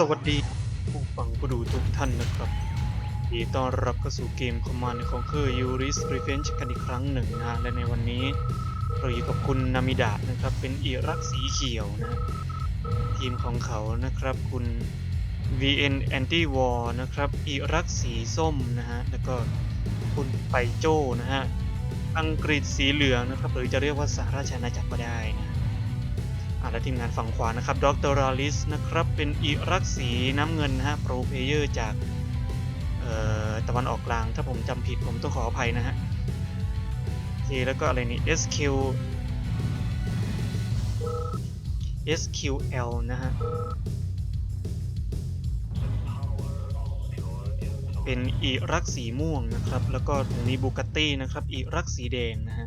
สวัสดีผู้ฟังผู้ดูทุกท่านนะครับยินดีต้อนรับเข้าสู่เกม Command Conquer Yuri's Revenge กันอีกครั้งหนึ่งนะฮะและในวันนี้เราอยู่กับคุณนามิดะนะครับ เป็นอิรักสีเขียวนะ ทีมของเขานะครับ คุณ VN Anti War นะครับอิรักสีส้มนะฮะ แล้วก็คุณไปโจนะฮะ อังกฤษสีเหลืองนะครับ หรือจะเรียกว่าสหราชอาณาจักรก็ได้นะ และทีมงานฝั่งขวานะครับดรราลิสนะครับเป็นอิรักสีน้ำเงินนะฮะโปรเพเยอร์จากตะวันออกกลาง ถ้าผมจำผิดผมต้องขออภัยนะฮะโอเคแล้วก็อะไรนี่ SQ SQL นะฮะ เป็นอิรักสีม่วงนะครับ แล้วก็ตรงนี้บูก a ตตี้นะครับอิรักสีแดงนะฮะ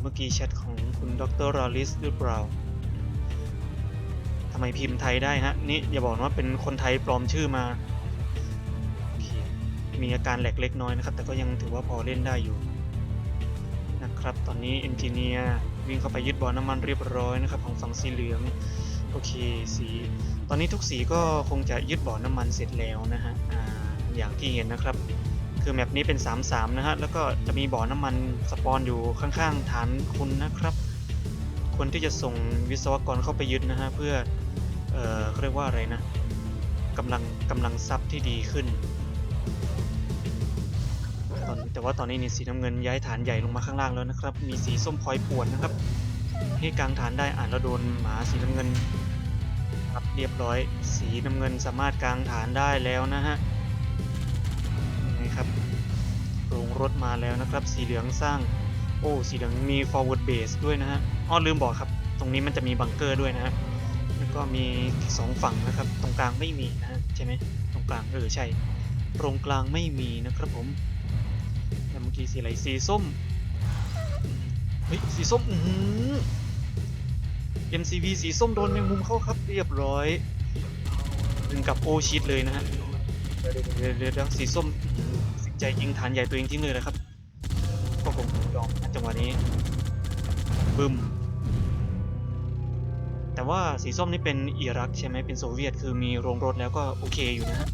เมื่อกี้แชทของคุณดรรอลิสหรือเปล่าทำไมพิมพ์ไทยได้ฮะ นี่อย่าบอกว่าเป็นคนไทยปลอมชื่อมาอมีอาการแหลกเล็กน้อยนะครับ แต่ก็ยังถือว่าพอเล่นได้อยู่ นะครับ ตอนนี้เอนจิเนียร์วิ่งเข้าไปยึดบ่อน้ำมันเรียบร้อยนะครับ ของฝั่งสีเหลือง โอเค สี ตอนนี้ทุกสีก็คงจะยึดบ่อน้ำมันเสร็จแล้วนะฮะออย่างที่เห็นนะครับ คือแมปนี้เป็น 3-3 นะฮะ แล้วก็จะมีบ่อน้ำมันสปอนอยู่ข้างๆฐานคุณนะครับควรที่จะส่งวิศวกรเข้าไปยึดนะฮะ เพื่อ เอ่อเขาเรียกว่าอะไรนะกำลังกำลังทรัพย์ที่ดีขึ้นตอนแต่ว่าตอนนี้นี่สีน้ำเงินย้ายฐานใหญ่ลงมาข้างล่างแล้วนะครับ มีสีส้มคอยป่วนนะครับ ให้กลางฐานได้อ่านแล้วโดนหมาสีน้ำเงินครับเรียบร้อย สีน้ำเงินสามารถกลางฐานได้แล้วนะฮะ รถมาแล้วนะครับ สีเหลืองสร้าง โอ้ สีเหลืองมี forward base ด้วยนะฮะ อ้อลืมบอกครับ ตรงนี้มันจะมีบังเกอร์ด้วยนะฮะ แล้วก็มีสองฝั่งนะครับ ตรงกลางไม่มีนะฮะใช่ไหมตรงกลางเออใช่ ตรงกลางไม่มีนะครับผมแล้วเมื่อกี้สีอะไร สีส้ม เฮ้ย สีส้ม อือหือ MCV สีส้มโดนแมงมุมเข้าครับ เรียบร้อยถึงกับโอชิดเลยนะฮะ เดี๋ยวเดี๋ยวสีส้ม ใจยิงฐานใหญ่ตัวเองทิ้งเลยนะครับก็คงยอมนะจังหวะนี้บึมแต่ว่าสีส้มนี่เป็นอิรักใช่ไหมเป็นโซเวียต คือมีโรงรถแล้วก็โอเคอยู่นะฮะ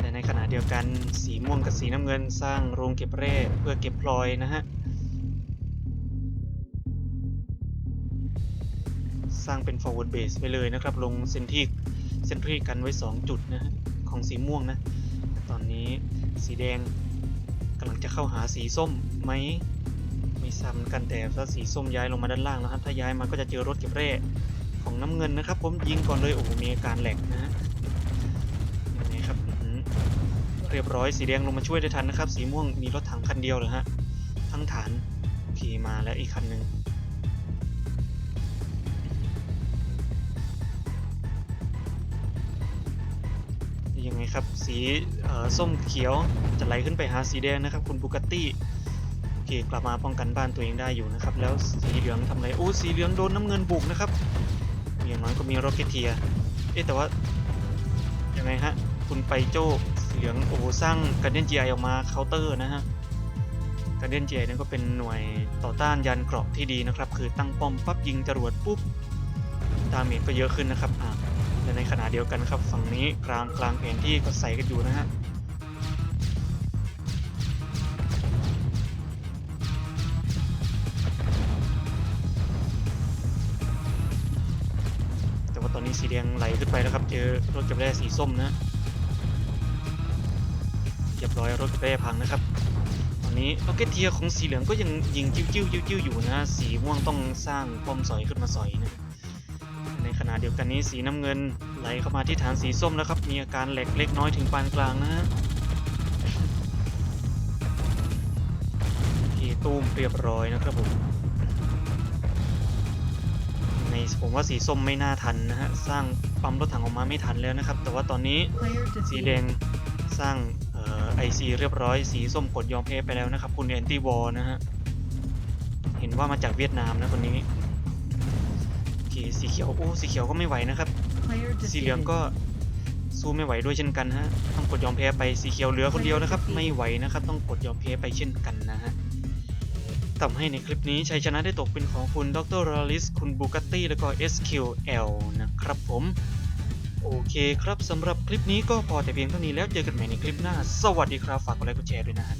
แต่ในขณะเดียวกันสีม่วงกับสีน้ำเงินสร้างโรงเก็บแร่เพื่อเก็บพลอยนะฮะสร้างเป็น forward base ไปเลยนะครับ ลงเซนที่เซนทรีกันไว้ 2 จุดนะฮะของสีม่วงนะ ตอนนี้สีแดงกำลังจะเข้าหาสีส้มไหมไม่ซ้ำกันแต่ถ้าสีส้มย้ายลงมาด้านล่างแล้วครับถ้าย้ายมาก็จะเจอรถเก็บแร่ของน้ำเงินนะครับ ผมยิงก่อนเลยโอ้โหมีอาการแหลกนะฮะยังไงครับเรียบร้อยสีแดงลงมาช่วยได้ทันนะครับ สีม่วงมีรถถังคันเดียวเหรอฮะทั้งฐานโอเคมาแล้วอีกคันหนึ่ง ครับ สีส้มเขียวจะไหลขึ้นไปหาสีแดงนะครับ คุณบูกัตตี้โอเคกลับมาป้องกันบ้านตัวเองได้อยู่นะครับ แล้วสีเหลืองทำไรโอ้สีเหลืองโดนน้ำเงินบุกนะครับอย่างน้อยก็มีโรเกตเทียเอ๊แต่ว่ายังไงฮะคุณไปโจ้สีเหลืองโอ้สร้างการเดนจีไอออกมาเคาน์เตอร์นะฮะการเดนจีไอนั่นก็เป็นหน่วยต่อต้านยานเกราะที่ดีนะครับ คือตั้งป้อมปั๊บยิงจรวดปุ๊บดาเมจก็เยอะขึ้นนะครับอ่า และในขณะเดียวกันครับฝั่งนี้กลางกลางแผนที่ก็ใส่กันอยู่นะฮะแต่ว่าตอนนี้สีแดงไหลขึ้นไปแล้วครับ เจอรถเก็บแร่สีส้มนะเรียบร้อยรถเก็บแร่พังนะครับตอนนี้โอเคเทียของสีเหลืองก็ยังยิงจิ้วจิ้วจิ้วจิ้วอยู่นะสีม่วงต้องสร้างป้อมสอยขึ้นมาสอยนะ ในขณะเดียวกันนี้สีน้ำเงินไหลเข้ามาที่ฐานสีส้มแล้วครับ มีอาการแหลกเล็กน้อยถึงปานกลางนะฮะทีตูมเรียบร้อยนะครับผมในผมว่าสีส้มไม่น่าทันนะฮะสร้างปั๊มรถถังออกมาไม่ทันแล้วนะครับ แต่ว่าตอนนี้สีแดงสร้างไอซีเรียบร้อยสีส้มกดยอมแพ้ไปแล้วนะครับ คุณแอนตี้วอลนะฮะเห็นว่ามาจากเวียดนามนะคนนี้ สีเขียวโอ้สีเขียวก็ไม่ไหวนะครับ สีเหลืองก็สู้ไม่ไหวด้วยเช่นกันฮะต้องกดยอมแพ้ไปสีเขียวเหลือคนเดียวนะครับ ไม่ไหวนะครับ ต้องกดยอมแพ้ไปเช่นกันนะฮะทำให้ในคลิปนี้ชัยชนะได้ตกเป็นของคุณดรลาลิสคุณบูก a ตตี้แล้วก็ SQL นะครับผม โอเคครับสำหรับคลิปนี้ก็พอแต่เพียงเท่านี้แล้วเจอกันใหม่ในคลิปหน้า สวัสดีครับ ฝากกดไลค์กดแชร์ด้วยนะฮะ